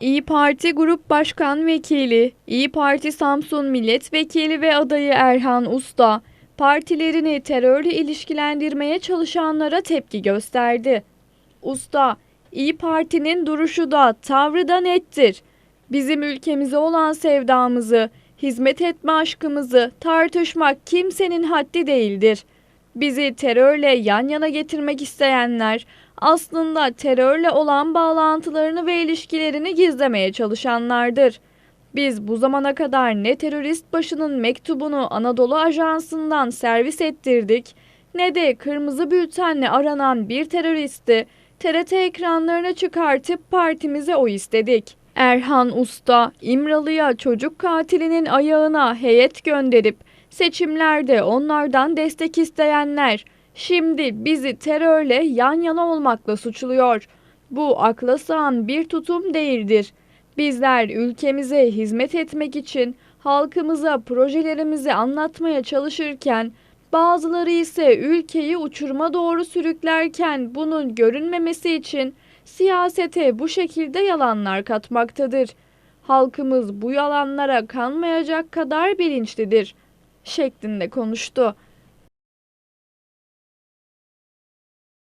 İyi Parti Grup Başkan Vekili, İyi Parti Samsun Milletvekili ve adayı Erhan Usta, partilerini terörle ilişkilendirmeye çalışanlara tepki gösterdi. Usta, İyi Parti'nin duruşu da tavrı da nettir. Bizim ülkemize olan sevdamızı, hizmet etme aşkımızı tartışmak kimsenin haddi değildir. Bizi terörle yan yana getirmek isteyenler aslında terörle olan bağlantılarını ve ilişkilerini gizlemeye çalışanlardır. Biz bu zamana kadar ne terörist başının mektubunu Anadolu Ajansı'ndan servis ettirdik ne de kırmızı bültenle aranan bir teröristi TRT ekranlarına çıkartıp partimize o istedik. Erhan Usta, İmralı'ya çocuk katilinin ayağına heyet gönderip seçimlerde onlardan destek isteyenler şimdi bizi terörle yan yana olmakla suçluyor. Bu akla sığan bir tutum değildir. Bizler ülkemize hizmet etmek için halkımıza projelerimizi anlatmaya çalışırken bazıları ise ülkeyi uçuruma doğru sürüklerken bunun görünmemesi için siyasete bu şekilde yalanlar katmaktadır. Halkımız bu yalanlara kanmayacak kadar bilinçlidir şeklinde konuştu.